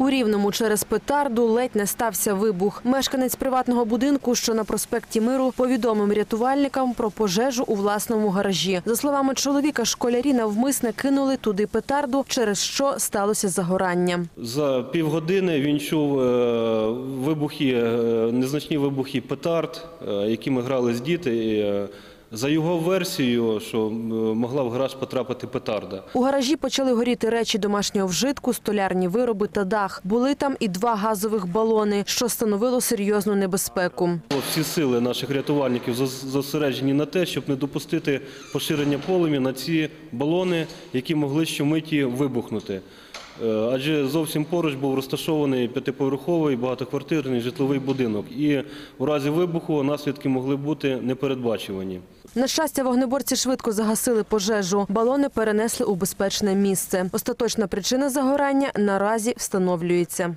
У Рівному через петарду ледь не стався вибух. Мешканець приватного будинку, що на проспекті Миру, повідомив рятувальникам про пожежу у власному гаражі. За словами чоловіка, школярі навмисне кинули туди петарду, через що сталося загорання. За півгодини він чув е, вибухи, е, незначні вибухи петард, е, якими грались діти. За його версією, що могла в гараж потрапити петарда. У гаражі почали горіти речі домашнього вжитку, столярні вироби та дах. Були там і два газових балони, що становило серйозну небезпеку. Всі сили наших рятувальників зос- зосереджені на те, щоб не допустити поширення полум'я на ці балони, які могли щомиті вибухнути. Е, Адже зовсім поруч був розташований п'ятиповерховий багатоквартирний житловий будинок, і у разі вибуху наслідки могли бути непередбачувані. На щастя, вогнеборці швидко загасили пожежу. Балони перенесли у безпечне місце. Остаточна причина загорання наразі встановлюється.